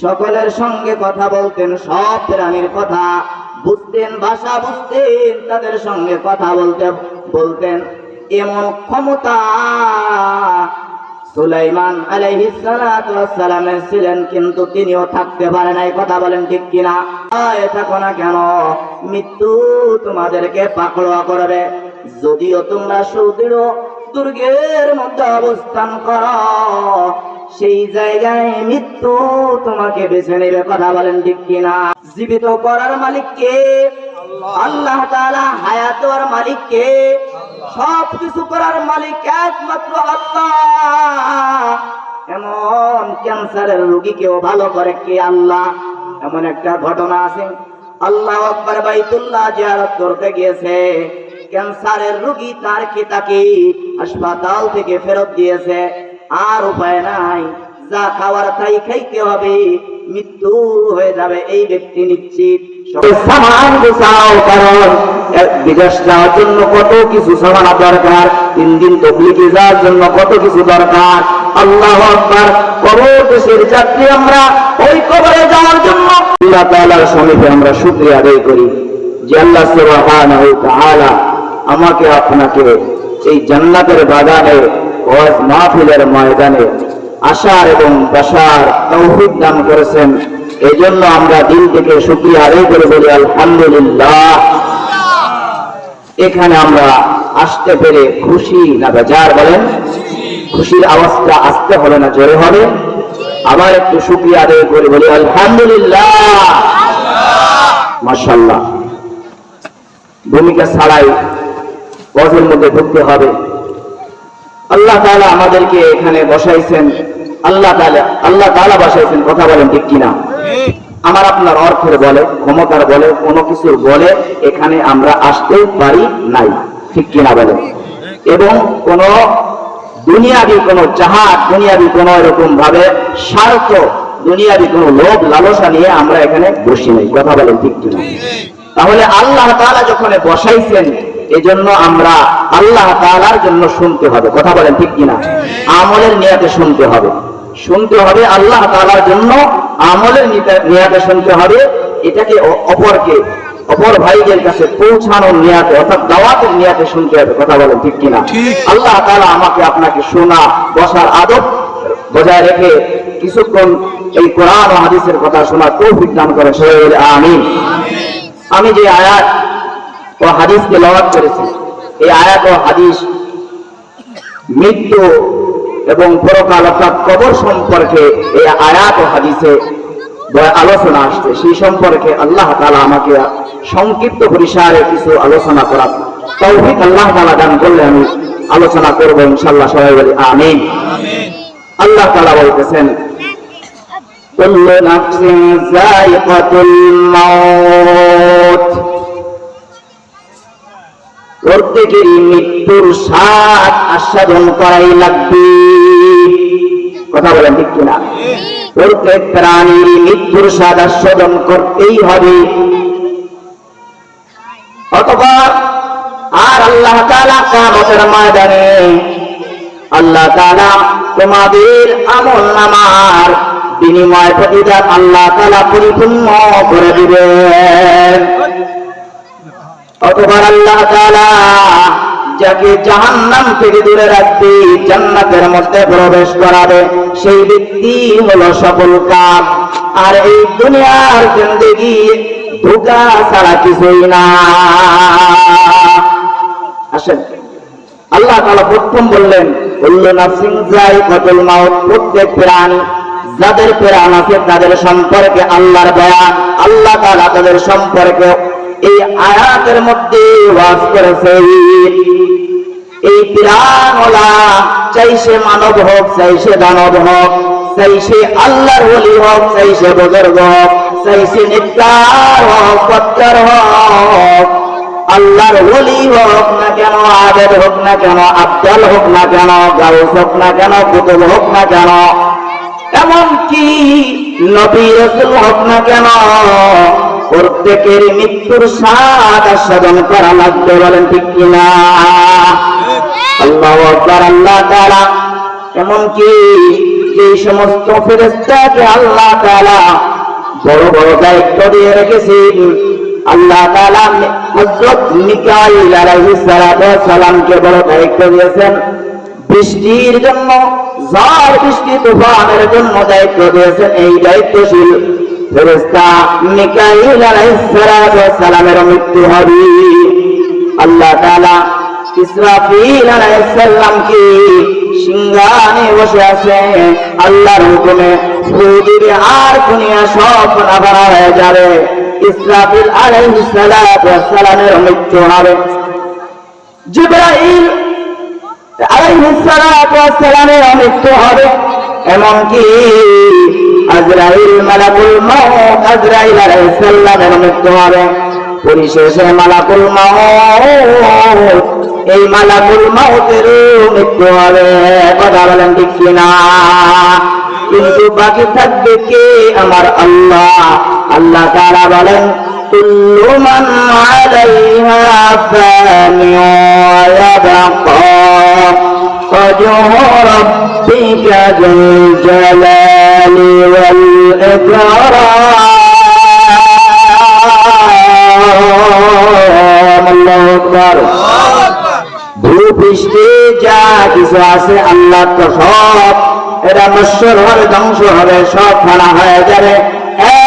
সকলের সঙ্গে কথা বলতেন, সব প্রাণীর কথা। বুঝতেন ভাষা, বুঝতেন তাদের সঙ্গে কথা বলতে, বলতেন। এমন ক্ষমতা সুলাইমান আলাইহিসসালামের ছিলেন, কিন্তু তিনিও থাকতে পারে নাই। কথা বলেন ঠিক কিনা? থাকো না কেন? মৃত্যু তোমাদেরকে পাকড়া করবে। যদিও তোমরা সুদৃঢ় দুর্গের মধ্যে অবস্থান করো। সেই জায়গায় মৃত্যু তোমাকে বেছে নেবে, কথা বলেন ঠিক কিনা? জীবিত করার মালিক কে আল্লাহ তাআলা হায়াতর মালিক কে সব কিছু করার মালিক একমাত্র আল্লাহ। এমন ক্যান্সারের রোগীকেও ভালো করে কে আল্লাহ? এমন একটা ঘটনা আছে। আল্লাহ আকবার বাইতুল্লাহ জিয়ারত করতে গিয়েছে। ক্যান্সারের রোগী তার কি তাকে হাসপাতাল থেকে ফেরত দিয়েছে আর উপায় নাই, যা খাওয়ার তাই খাইতে হবে। মৃত্যু হয়ে যাবে, এই ব্যক্তি নিশ্চিত। যাওয়ার জন্য আমরা করি। আমাকে, আপনাকে এই জান্নাতের বাগানে, ওয়াজ মাহফিলের ময়দানে আশার এবং বসার তৌফিক দান করেছেন। এই জন্য আমরা দিন থেকে শুক্রিয়া আদায় করে বলি, আলহামদুলিল্লাহ। এখানে আমরা আসতে পেরে খুশি না বেজার বলেন? খুশির আওয়াজটা আসতে হবে না, জোরে হবে। আবার একটু শুক্রিয়া আদায় করে বলি, আলহামদুলিল্লাহ। মাশাল্লাহ ভূমিকা ছাড়াই বজের মধ্যে ঢুকতে হবে। আল্লাহ তাআলা আমাদেরকে এখানে বসাইছেন। আল্লাহ তাআলা আল্লাহ তাআলা বসাইছেন, কথা বলেন ঠিক কিনা? আমার আপনার অর্থের বলে, ক্ষমতার বলে, কোনো কিছুর বলে এখানে আমরা আসতে পারি নাই। ঠিক কিনা বলেন? এবং কোন দুনিয়াবি কোন জাহাজ, দুনিয়াবি কোন এরকম ভাবে স্বার্থ, দুনিয়াবি কোন লোভ, লালসা নিয়ে আমরা এখানে বসি নাই। কথা বলেন ঠিক কিনা? তাহলে আল্লাহ তাআলা যখন বসাইছেন এজন্য আমরা আল্লাহ তাআলার জন্য শুনতে হবে। কথা বলেন ঠিক কিনা? আমলের নিয়াতে শুনতে হবে। শুনতে হবে আল্লাহ তাআলার জন্য আমলের নিয়াতে শুনতে হবে। এটাকে অপরকে অপর ভাইদের কাছে পৌঁছানোর নিয়াতে অর্থাৎ দাওয়াতের নিয়াতে শুনতে হবে। কথা বলেন ঠিক কিনা? আল্লাহ তাআলা আমাকে আপনাকে শোনা বসার আদব বজায় রেখে কিছুক্ষণ এই কোরআন হাদিসের কথা শোনার তৌফিক দান করে সবাই আমিন। আমি যে আয়াত ও হাদিস তেলাওয়াত করেছি এই আয়াত ও হাদিস মৃত্যু এবং পরকাল অর্থাৎ কবর সম্পর্কে এই আয়াত ও হাদিসে বড় আলোচনা আসছে সেই সম্পর্কে আল্লাহ তাআলা আমাকে সংক্ষিপ্ত পরিসরে কিছু আলোচনা করার তৌফিক আল্লাহ তাআলা দান করলে আমি আলোচনা করবো ইনশাআল্লাহ সবাই বলি আমিন আল্লাহ তাআলা বলতেছেন كل نفس ذائقة الموت প্রত্যেকেরই মৃত্যুর স্বাদ আস্বাদন করাই লাগবে। কথা বলেন ঠিক কিনা? প্রত্যেক প্রাণীর মৃত্যুর স্বাদ আস্বাদন করতেই হবে। অথবা আর আল্লাহ তাআলা কিয়ামতের ময়দানে আল্লাহ তালা তোমাদের আমল নামার বিনিময় প্রতিদান আল্লাহ তাআলা পরিপূর্ণ করে দিবেন। অথবা আল্লাহ তাআলা যাকে জাহান্নাম থেকে দূরে রাখবে, জান্নাতের মধ্যে প্রবেশ করাবে, সেই ব্যক্তি হলো সফল কাম আর এই দুনিয়ার জিন্দেগি ধোকা ছাড়া কিছুই না। আসেন। আল্লাহ তাআলা প্রথম বললেন, কুল্লু নাফসিন যায়িকাতুল মাউত প্রত্যেক প্রাণী, যাদের প্রাণ আছে তাদের সম্পর্কে আল্লাহর বয়ান আল্লাহ তাআলা তাদের সম্পর্কে এই আয়াতের মধ্যে ওয়াজ করেছে, এই প্রাণওয়ালা চাই সে মানব হোক, চাই সে দানব হোক, চাই সে আল্লাহর ওলি হোক, চাই সে বুজুর্গ হোক, চাই সে নিকার হোক পত্তর হোক, আল্লাহর ওলি হোক না কেন, আবেদ হোক না কেন, আব্দাল হোক না কেন, গাউস হোক না কেন কুতুব হোক না কেন, এমনকি নবী রসুল হোক না কেন প্রত্যেকের মৃত্যুর স্বাদ আস্বাদন করা লাগবে, বলেন ঠিক কিনা? আল্লাহ তাআলা, এমনকি যে সমস্ত ফেরেস্তাকে আল্লাহ তাআলা বড় বড় দায়িত্ব দিয়ে রেখেছেন, আল্লাহ তাআলা হযরত মিকাইল আলাইহিস সালামকে বড় দায়িত্ব দিয়েছেন। বৃষ্টির জন্য, ঝড়, বৃষ্টি, তুফানের জন্য দায়িত্ব দিয়েছেন, এই দায়িত্বশীল ফেরেস্তা মিকাইল আলাইহিস সালামের মৃত্যু হবে। আল্লাহ তাআলা ইসরাফিল আলাইহিস সালামকে সিংহানে বসে আছে। আল্লাহর হুকুমে দিবে আর দুনিয়া সব নাবারা হয়ে যাবে। ইসরাফিল আলাইহিস সালামের মৃত্যু হবে। জিব্রাইল আলাইহিসসালামের মৃত্যু হবে। এমনকি আজরাইল মালাকুল মাউত, আজরাইল আলাইহিস সালামের মৃত্যু হবে পরিশেষে মালাকুল মাউত, এই মালাকুল মাউতের মৃত্যু হবে কথা বলেন ঠিক কিনা? কিন্তু বাকি থাকবে কে? আমার আল্লাহ। আল্লাহ তারা বলেন, কুল্লু মান আলাইহা ফানি ওয়াবাকা ওয়া রাব্বিকা জুল জালাল। ভূপৃষ্ঠে যা কিছু আছে আল্লাহ তো সব। নশ্বর হবে, ধ্বংস হবে, সব হয়ে যাবে।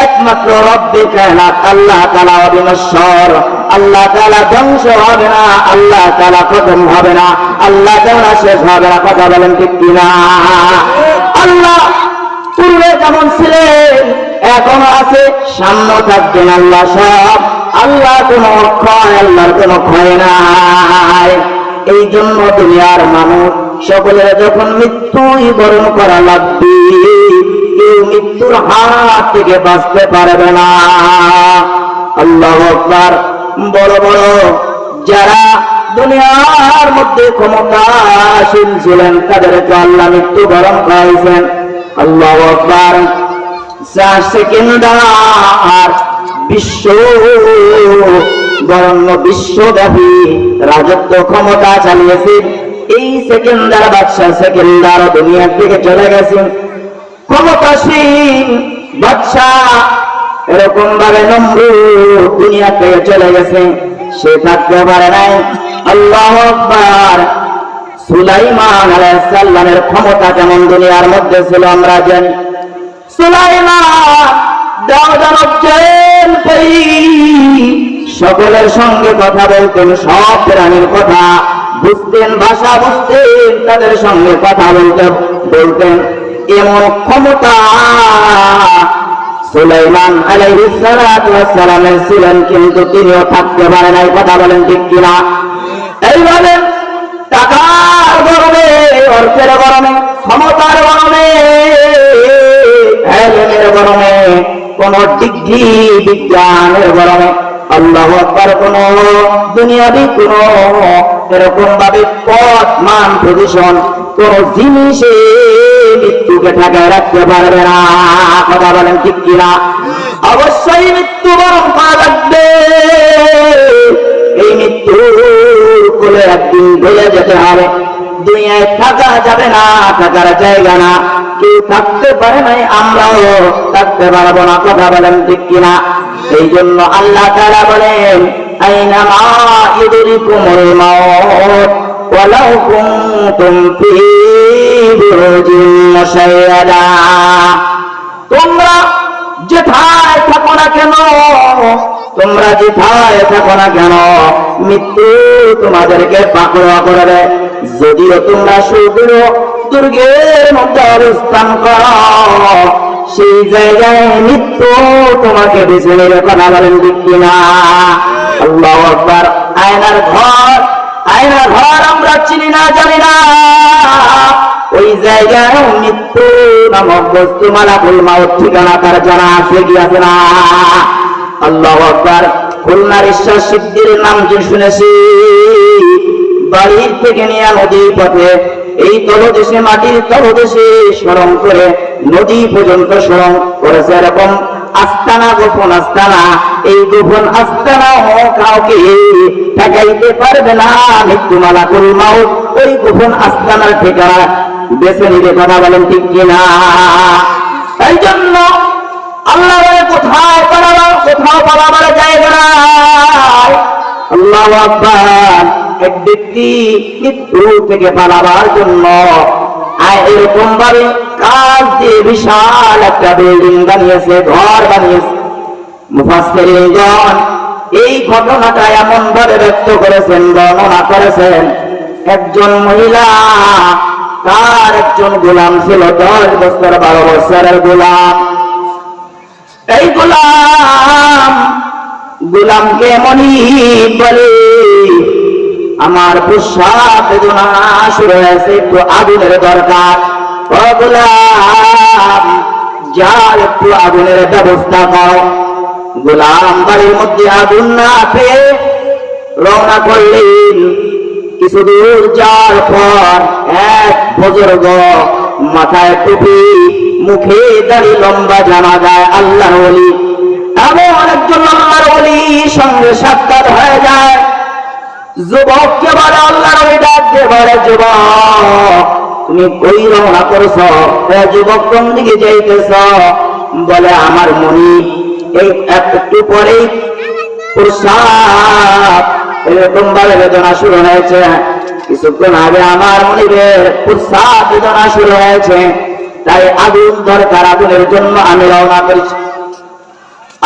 একমাত্র রব্বে আল্লাহ তালা অবিনশ্বর আল্লাহ তালা ধ্বংস হবে না, আল্লাহ তালা খতম হবে না, আল্লাহ তালা শেষ হবে না, কথা বলেন ঠিক কিনা? আল্লাহ পূর্বে যেমন ছিলেন এখনও আছে সামনে থাকবেন আল্লাহ সব। আল্লাহ কোনো ক্ষয়, আল্লাহর কোনো ক্ষয় নাই। এই জন্য দুনিয়ার মানুষ সকলের যখন মৃত্যুই বরণ করা লাগবে, কেউ মৃত্যুর হাত থেকে বাঁচতে পারবে না। আল্লাহ আকবার। বড় বড়। যারা দুনিয়ার মধ্যে ক্ষমতাশীল ছিলেন, তাদেরকে আল্লাহ মৃত্যু বরণ করাইছেন। আল্লাহ আকবার। চার সেকেন্ড আর বিশ্ব বরণ্য বিশ্বব্যাপী রাজত্ব ক্ষমতা চালিয়েছে। এই সেকেন্ডার বাদশাহ সেকেন্ডার দুনিয়ার থেকে চলে গেছে ক্ষমতাসীন বাদশাহ এরকম ভাবে নম্র দুনিয়া থেকে চলে গেছে। সে থাকতে পারে নাই। আল্লাহ আকবার। সুলাইমান আলাইহিস সালামের ক্ষমতা যেমন দুনিয়ার মধ্যে ছিল, আমরা জানি। সকলের সঙ্গে কথা বলতেন, সব প্রাণীর কথা বুঝতেন, ভাষা বুঝতেন, তাদের সঙ্গে কথা বলতে বলতেন, এমন ক্ষমতা সুলাইমান আলাইহিস সালাতু ওয়াস সালামের ছিলেন, কিন্তু তিনিও থাকতে পারে নাই, কথা বলেন ঠিক কিনা? এইভাবে টাকার গরমে অর্থের গরমে ক্ষমতার গরমে এলেমের গরমে কোন ডিগ্রি বিজ্ঞানের গরমে আল্লাহ আকবার কোন দুনিয়াবি কোন এরকম ভাবে পথ মান পজিশন কোন জিনিসে মৃত্যুকে ঠেকায় রাখতে পারবে না। কথা বলেন ঠিক কিনা? অবশ্যই মৃত্যু বরণ করা লাগবে। এই মৃত্যু কোলে একদিন বলে যেতে হবে। দুনিয়ায় থাকা যাবে না, থাকার জায়গা না। কেউ থাকতে পারে নাই, আমরাও থাকতে পারব না, কথা বলেন ঠিক কিনা? এই জন্য আল্লাহ তারা বলেন কুনতুম ফি বুরুজিন মুশাইয়াদা তোমরা যেথায় থাকো না কেন তোমরা যেথায় থাকো না কেন? মৃত্যু তোমাদেরকে পাকড়া করবে। যদিও তোমরা সুদূর দুর্গের মধ্যে অবস্থান করো, সেই জায়গায় মৃত্যু তোমাকে বেছে নেবে কথা বলেন ঠিক কিনা? আল্লাহ আকবার। আয়নার ঘর আয়নার ঘর আমরা চিনি না, জানি না। ওই জায়গায় মৃত্যু নামক বস্তু মালাকুল মাউত ঠিকানা তার জানা আছে কি আছে না? আল্লাহ আকবার। খুলনার ঈশ্বর সিদ্ধির নাম যে শুনেছি, বাড়ির থেকে নিয়ে নদীর পথে, এই তলদেশে, মাটির তলদেশে স্মরণ করে, নদী পর্যন্ত স্মরণ করেছে এরকম আস্তানা, গোপন আস্তানা। এই গোপন আস্তানা কাউকে ঠেকাইতে পারবে না মৃত্যু মালাকুল মাউত। ওই গোপন আস্তানার ঠিকানা বেছে নিতে কথা বলেন ঠিক কিনা? এই জন্য আল্লাহ বলে, কোথায় পালাবার কোথাও পালাবার জায়গা নাই। আল্লাহ আকবার। এক ব্যক্তি মৃত্যু থেকে পালাবার জন্য আর এরকম ভাবে কাজ দিয়ে বিশাল একটা বিল্ডিং বানিয়েছে, ঘর বানিয়েছে। মুফাসসিরিনগণ এই ঘটনাটা এমন ভাবে ব্যক্ত করেছেন, বর্ণনা করেছেন। একজন মহিলা, তার একজন গোলাম ছিল, দশ বছর, বারো বছরের গোলাম। এই গোলাম, গোলামকে মনি বলে, আমার প্রসাদ বেদনা একটু আগুনের দরকার। ও গোলাম যার একটু আগুনের ব্যবস্থা করো। গোলাম বাড়ির মধ্যে আগুন না পেয়ে রওনা করলেন। কিছু দূর যাওয়ার পর এক বুজুর্গ মাথায় টুপি মুখে দাড়ি লম্বা জানা যায় আল্লাহর ওলি। এমন একজন আল্লাহর ওলি সঙ্গে সাক্ষাৎ হয়ে যায়। যুবককে বলে, আল্লাহর ওলি ডাক দিয়ে বলে, যুবক, তুমি কই রওনা করছ? যুবক কোন দিকে যাইতেছ? বলে, আমার মনি এই একটু পরেই প্রসাদ। এরকম ভাবে বেদনা শুরু হয়েছে। কিছুক্ষণ আগে আমার মনিবের প্রসাদ বেদনা শুরু হয়েছে। তাই আগুন দরকার আগুনের জন্য আমি রওনা করেছি।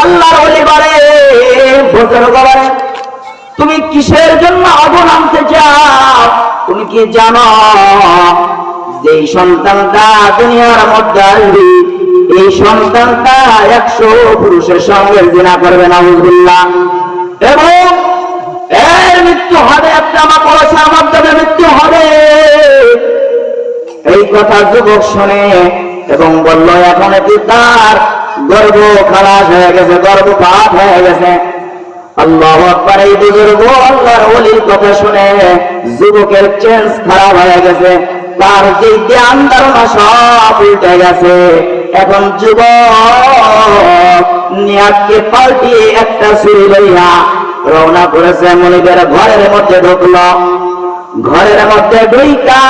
আল্লাহর ওলি বলে বুজুর্গ বলে, তুমি কিসের জন্য আগুন আনতে চাও? তুমি কি জানো যে সন্তানটা দুনিয়ার মধ্যে আসবে, এই সন্তানটা একশো পুরুষের সঙ্গে জিনা করবে না এবং এর মৃত্যু হবে, একটা আমার পয়সার মাধ্যমে মৃত্যু হবে। এই কথা যুবক শুনে এবং বলল, এখন কি তার গর্ব খালাস হয়ে গেছে গর্ভপাত হয়ে গেছে। আল্লাহ আকবার, এই বুজুর্গ আল্লাহর ওলির কথা শুনে যুবকের চেঞ্জ খারাপ হয়ে গেছে, তার যে জ্ঞান ধারণা সব উল্টে গেছে। এখন যুবক নিয়াতকে পাল্টিয়ে একটা ছুরি লইয়া রওনা করেছে, মনিবের ঘরের মধ্যে ঢুকলো। ঘরের মধ্যে দুইটা।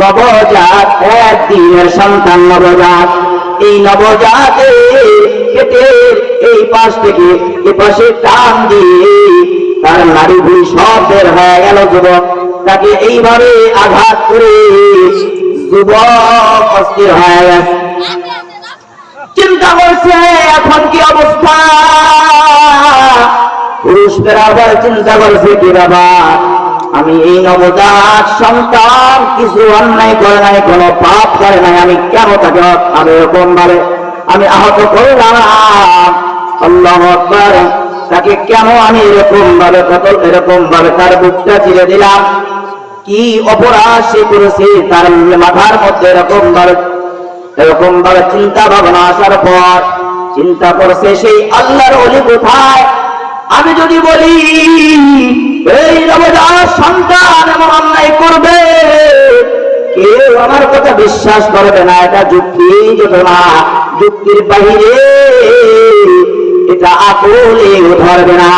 নবজাত এক দিনের সন্তান নবজাত। এই নবজাতে পেটের এই পাশ থেকে এ পাশে টান দিয়ে তার নারী ভুই সব বের হয়ে গেল যুবক। তাকে এইভাবে আঘাত করে যুবক অস্থির হয়ে গেছে। চিন্তা করছে, এখন কি অবস্থা? পুরুষদের আবার চিন্তা করছে কি বাবা? আমি এই নবজাত সন্তান কিছু অন্যায় করে নাই, কোনো পাপ করে নাই, আমি কেন তাকে আমি এরকম ভাবে? আমি আহত করলাম তাকে কেন আমি এরকম ভাবে কত এরকম ভাবে তার বুকটা চিরে দিলাম? কি অপরাধ সে করেছে তার মাথার মধ্যে এরকম ভাবে? এরকম ভাবে চিন্তা ভাবনা আসার পর, চিন্তা করছে সেই আল্লাহর অলি কোথায় আমি যদি বলি, এই নবজাত সন্তান এমন অন্যায় করবে, কেউ আমার কথা বিশ্বাস করবে না, এটা যুক্তি না, যুক্তির বাহিরে এটা আকলেও ধরবে না।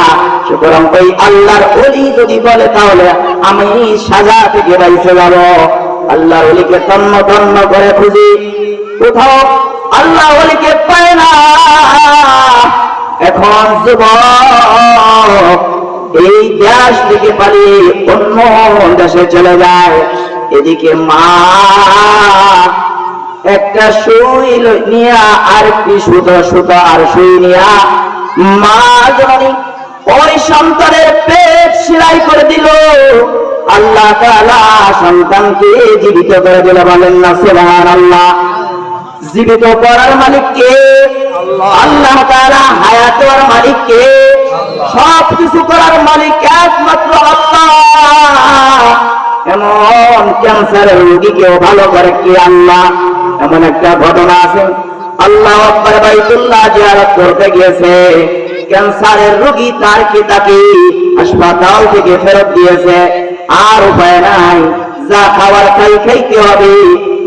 সুতরাং ওই আল্লাহর অলি যদি বলে, তাহলে আমি সাজা থেকে বাইসে যাব। আল্লাহর অলিকে তন্ন তন্ন করে খুঁজি। কোথাও আল্লাহ অলিকে পায় না। এখন যুবক, এই দেশ থেকে পালিয়ে অন্য দেশে চলে যায়। এদিকে মা একটা সুই নিয়া আর কি সুতো সুতো আর সুই নিয়া মা জননী ওই সন্তানের পেট সেলাই করে দিল, আল্লাহ তাআলা সন্তানকে জীবিত করে দিল বলেন না, সুবহানাল্লাহ। জীবিত করার মালিক কে আল্লাহ। মালিক কে সব কিছু করার মালিক একমাত্র আল্লাহ। এমন ক্যান্সারের রোগীকেও ভালো করে কে আল্লাহ? এমন একটা ঘটনা আছে। আল্লাহ বাইতুল্লাহ জিয়ারত করতে গিয়েছে। ক্যান্সারের রোগী তার কি তাকে হাসপাতাল থেকে ফেরত দিয়েছে। আর উপায় নাই। যা খাবার খাই খাইতে হবে।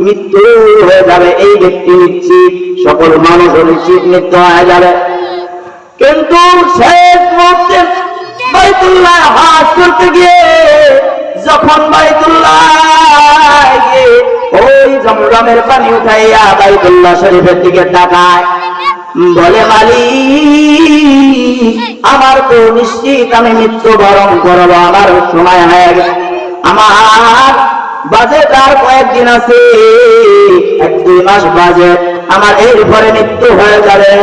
মৃত্যু হয়ে যাবে এই ব্যক্তি নিশ্চিত। সকল মানুষ নিশ্চিত মৃত্যু হয়ে যাবে। কিন্তু যখন ওই জমজমের পানি উঠাইয়া বাইতুল্লাহ শরীফের দিকে তাকায়, বলে, মালিক, আমার তো নিশ্চিত আমি মৃত্যুবরণ করব। আমার সময় হয়ে গেছে। আমার বাজে তার কয়েকদিন আছে। এক দুই মাস বাজে। আমার এরপরে মৃত্যু হয়ে যাবে।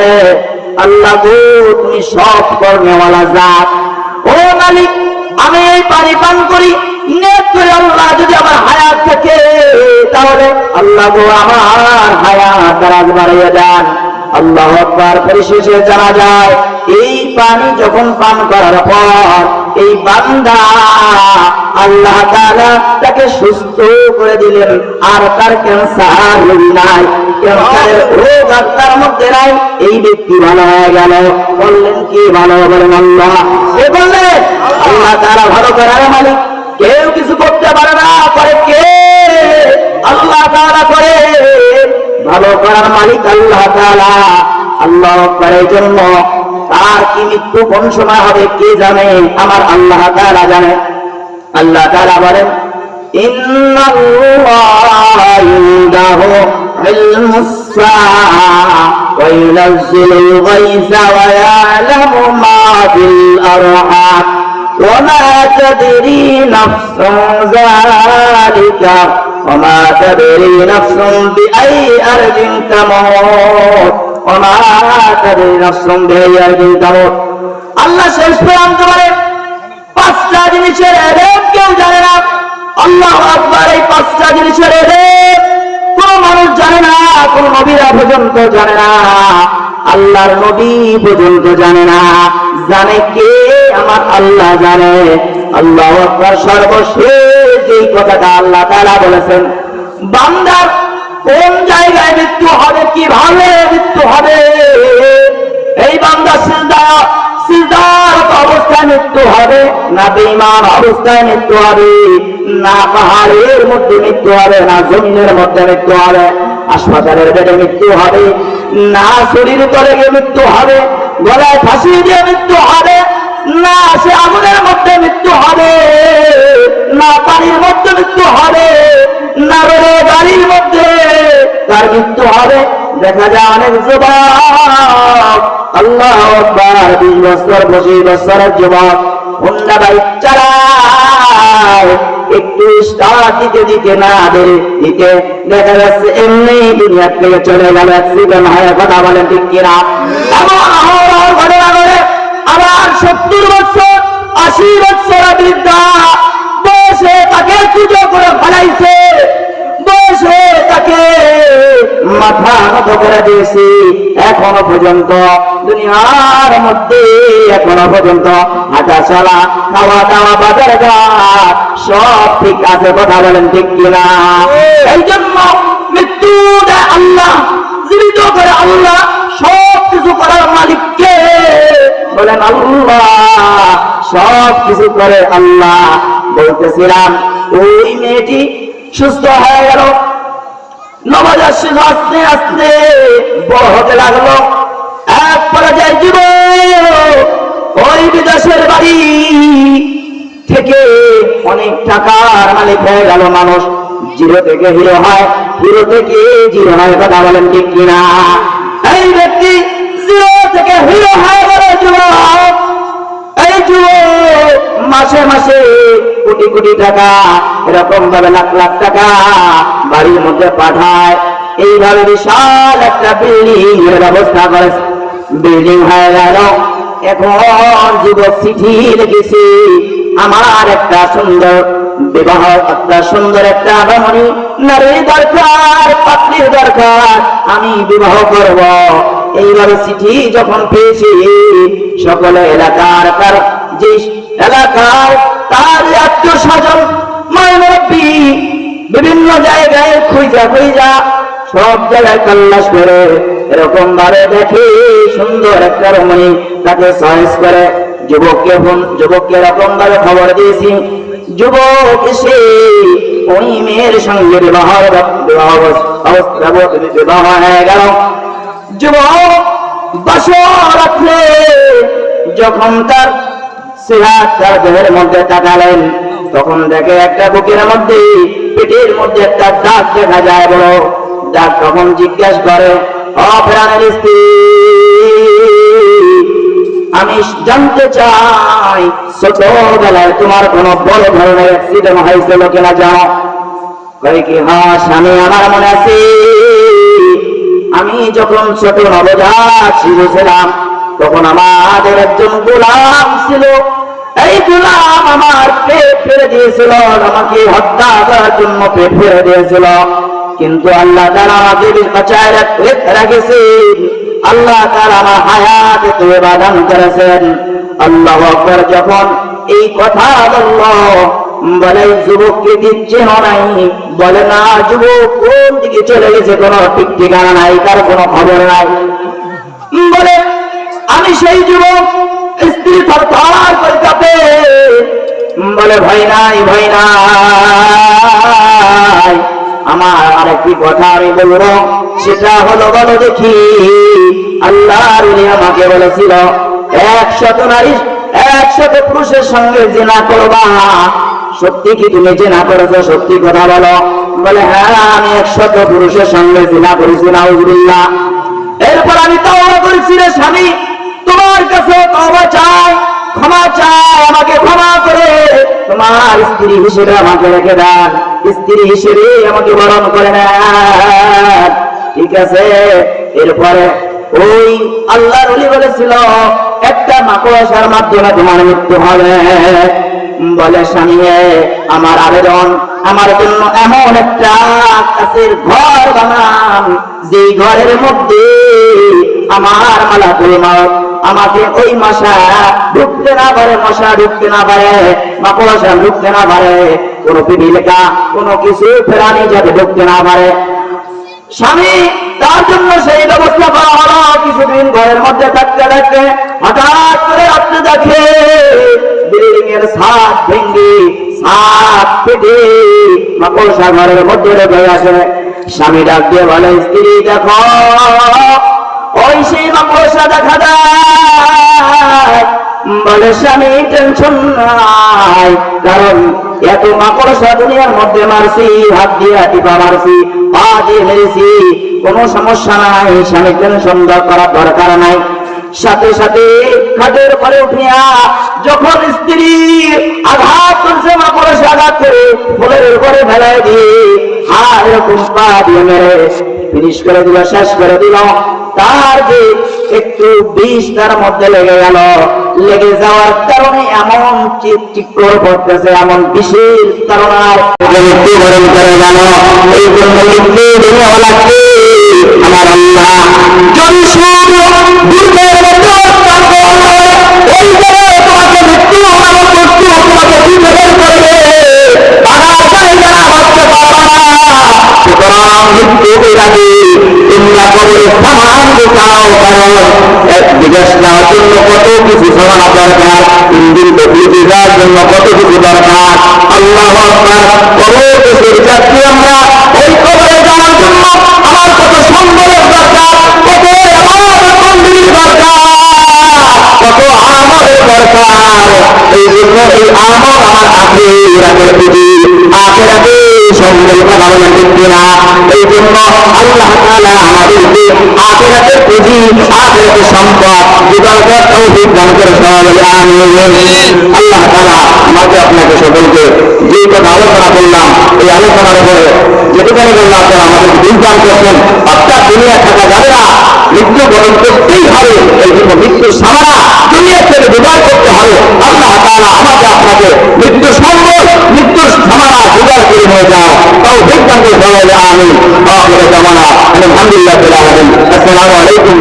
আল্লাহ গো, তুমি সব কর্মেওয়ালা জাত। ও মালিক, আমি এই পানি পান করি। করে আল্লাহ যদি আমার হায়াত থাকে তাহলে আল্লাহ গো আমার হায়াত দারাজ বাড়িয়ে দেন। আল্লাহ পরিশেষে জানা যায়, এই পানি যখন পান করার পর এই বান্দা আল্লাহ তাআলা তাকে সুস্থ করে দিলেন। আর তার ক্যান্সার রোগ নাই। ক্যান্সারের রোগ আর তার মধ্যে নাই। এই ব্যক্তি ভালো হয়ে গেল। বললেন, কি ভালো বলেন আল্লাহ কে বললেন আল্লাহ তারা ভালো করার মালিক। কেউ কিছু করতে পারে না, করে কে? আল্লাহ তাআলা করে। ভালো করার মালিক আল্লাহ তাআলা। আল্লাহ করার জন্য তার কি মৃত্যু কোন সময় হবে কে জানে আমার আল্লাহ তাআলা জানে আল্লাহ তাআলা বলেন ইন্নাল্লাহ ইনদাহু ইলমুস সাআ وينزل الغيث ويعلم ما في الأرحام وما تدري نفس ذلك وما تدري نفس بأي أرض تموت আল্লাহ শেষ পর্যন্ত বলে, পাঁচটা জিনিসের কেউ জানে না। আল্লাহ এই পাঁচটা জিনিসের কোন মানুষ জানে না, কোন নবীরা পর্যন্ত জানে না। আল্লাহর নবী পর্যন্ত জানে না। জানে কে? আমার আল্লাহ জানে। আল্লাহ আকবার সর্বশেষ এই কথাটা আল্লাহ তারা বলেছেন, বান্দার কোন জায়গায় মৃত্যু হবে, কীভাবে মৃত্যু হবে? এই বান্দা সিজদা, সিজদার অবস্থায় মৃত্যু হবে, না বেঈমান অবস্থায় মৃত্যু হবে, না পাহাড়ের মধ্যে মৃত্যু হবে, না জমিনের মধ্যে মৃত্যু হবে, হাসপাতালের বেডে মৃত্যু হবে, না শরীর তলে গিয়ে মৃত্যু হবে, গলায় ফাঁসি দিয়ে মৃত্যু হবে, না সে আগুনের মধ্যে মৃত্যু হবে, না পানির মধ্যে মৃত্যু হবে না রেলে গাড়ির মধ্যে তার মৃত্যু হবে দেখা যায় অনেক যুবক। আল্লাহ আকবার বিশ বছর, পঁচিশ বছরের যুবক। হুন্ডা বাইক চালায়। একটু স্টার্ট দিতে দিতে না দেরি দিতে দেখা যাচ্ছে এমনি দুনিয়া থেকে চলে গেল। অ্যাক্সিডেন্ট হয় কথা বলেন, ঠিক কিনা? আহ্বান ঘটনা করে আবার সত্তর বছর, আশি বছর বৃদ্ধা। বসে তাকে পুজো করে ফেলাইছে। বসে তাকে মাথা নত করে দিয়েছি। এখনও পর্যন্ত, দুনিয়ার মধ্যে এখনও পর্যন্ত হাঁটা চলা খাওয়া দাওয়া বাজার ঘাট সব ঠিক আছে, কথা বলেন ঠিক কিনা? এই জন্য মৃত্যু আল্লাহ, জীবিত করে আল্লাহ, সব কিছু করার মালিককে বলেন আল্লাহ, সব কিছু করে আল্লাহ বলতেছিলাম, ওই মেয়েটি সুস্থ হয়ে গেল। নবজাত শিশু আসতে আস্তে বড় হতে লাগল এক পর্যায়ে জীব ওই বিদেশের বাড়ি থেকে অনেক টাকার মালিক হয়ে গেল মানুষ। জিরো থেকে হিরো হয়, হিরো থেকে জিরো হয়, কথা বলেন ঠিক কিনা? এই ব্যক্তি জিরো থেকে হিরো হয়ে গেল যুবক। মাসে মাসে কোটি কোটি টাকা, এরকম ভাবে লাখ লাখ টাকা বাড়ির মধ্যে পাঠায়। এইভাবে বিশাল একটা বিল্ডিং এর ব্যবস্থা করেছে বিল্ডিং হয়ে গেল। এখন যুবক চিঠি লিখেছি, আমার একটা সুন্দর বিবাহ, একটা সুন্দর একটা রমণী নারী দরকার পাত্রীর দরকার, আমি বিবাহ করব। এইভাবে চিঠি যখন পেয়েছি, সকলে এলাকার তার যে এলাকার তার আত্মীয় স্বজন মানবী বিভিন্ন জায়গায় খুঁজা খুঁজা সব জায়গায় তল্লাশ করে এরকম ভাবে দেখে সুন্দর একটা রমণী তাকে চয়েস করে। যুবককে ফোন, যুবককে এরকম ভাবে খবর দিয়েছি, যুবক এসে ওই মেয়ের সঙ্গে বিবাহ বিবাহ অবস্থা, বিবাহ হয়ে গেল। যখন তার সিহাত তার দেহের মধ্যে তাকালেন, তখন দেখে একটা বুকের মধ্যে পেটের মধ্যে একটা দাগ দেখা যায় বড় দাগ তখন জিজ্ঞাসা করে অপ্রাণের আমি জানতে চাই, ছোটবেলায় তোমার কোন বড় ধরনের অ্যাক্সিডেন্ট হয়েছিল কিনা জানো? কয় কি হ্যাঁ স্বামী, আমার মনে আছে। আমি যখন ছোট নবজাত শিশু ছিলাম তখন আমাদের একজন গোলাম ছিল। এই গোলাম আমার পেট ফেলে দিয়েছিল, আমাকে হত্যা করার জন্য পেট ফেলে দিয়েছিল। কিন্তু আল্লাহ তারা আমাকে বাঁচায় রেখেছেন আল্লাহ তারা আমার হায়াতে তুলে বাদান করেছেন। আল্লাহ যখন এই কথা বলল বলে, যুবককে দিচ্ছে নাই বলে, না, যুবক, কোন দিকে চলে গেছে? কোনো ঠিক ঠিকানা নাই তার কোনো খবর নাই। বলে, আমি সেই যুবক, স্ত্রী থরথর করে কাঁপে বলে, ভয় নাই ভয় নাই। আমার আরেকটি কথা আমি বলব, সেটা হলো, বলো দেখি, আল্লাহর উনি আমাকে বলেছিল, একশত নারী, একশত পুরুষের সঙ্গে জেনা করবা। সত্যি কি তুমি জেনা করেছ? সত্যি কথা বলো। বলে হ্যাঁ আমি একশত পুরুষের সঙ্গে জেনা করেছি, নাউজুবিল্লাহ। এরপর আমি তওবা করেছি রে স্বামী। তোমার কাছে তওবা চাই, ক্ষমা চাই, আমাকে ক্ষমা করে। তোমার স্ত্রী হিসেবে আমাকে রেখে দেন। স্ত্রী হিসেবে আমাকে বরণ করে নেন। ঠিক আছে? এরপরে ওই আল্লাহ রলি বলেছিল, একটা মাকড়সার মাধ্যমে তোমার মৃত্যু হবে। বলে স্বামী আমার আবেদন, আমার জন্য এমন একটা কাছের ঘর বানান, যেই ঘরের মধ্যে আমার মালা মাউত আমাকে ওই মশা ঢুকতে না পারে, মশা ঢুকতে না পারে মাকড়সা ঢুকতে না পারে, কোনো পিপিলিকা, কোনো কিছু প্রাণী যাতে ঢুকতে না পারে। স্বামী, তার জন্য সেই ব্যবস্থা করা হলো, কিছুদিন ঘরের মধ্যে থাকতে থাকতে স্বামী ডাক দিয়ে বলে, স্ত্রী, দেখো, ওই সেই মাকড়সা দেখা যায়। বলে, স্বামী টেনশন নাই, কারণ এত মাকড়সা দুনিয়ার মধ্যে মারছি, হাত দিয়ে টিপা মারছি, পা দিয়ে মেরেছি, কোনো সমস্যা নাই স্বামী টেনশন দরকার নাই। সাথে সাথে খাটের পরে উঠিয়া যখন স্ত্রী আঘাত করছে, মা মাকড়সা আঘাত করে, ফুলের উপরে ফেলায় দিয়ে হা এরকম পা দিয়ে মেরে। ফিনিশ করে দিল, শেষ করে দিল। তার যে একটু বিষ তার মধ্যে লেগে গেল। লেগে যাওয়ার কারণে এমন চিক চিক করে পড়তেছে এমন বিশেষ তারণার মৃত্যুবরণ করে গেল এই জন্য মৃত্যু আমার আল্লাহ যদি সূর্য দুর্গের মধ্যে অবস্থান করল, ওই জায়গায় তোমাকে মৃত্যু আমার মৃত্যু তোমাকে বিভেদ করবে। বাধার জায়গা হচ্ছে পারবা না। সুতরাং মৃত্যু বিরাগী তোমরা কবরে সামান বোঝাও কারণ এক বিদেশ নেওয়ার আমরা। ওই কবরে যাওয়ার জন্য আমার কত সম্বলের দরকার, কত আমার মন্দির দরকার, কত আমলের দরকার। এই জন্য এই আমল আমার আখেরাতের প্রতি করে সবাই আমিন আল্লাহ তাআলা আমাকে আপনাকে সকলকে যে কথা আলোচনা করলাম এই আলোচনার উপরে যেটুখানি বললাম আপনারা আমাদের দিন করছেন অর্থাৎ দুনিয়া থাকা যাবে না মৃত্যু বরণ করতেই হবে এই জন্য মৃত্যুর সামানা দুনিয়া থেকে বিদায় করতে হবে আল্লাহ তাআলা আমাকে আপনাকে মৃত্যুর সম্বল মৃত্যুর সামানা জোগাড় করে নিয়ে যাও। তাও বিজ্ঞান করে সবাই আমি আলহামদুলিল্লাহ আসসালামু আলাইকুম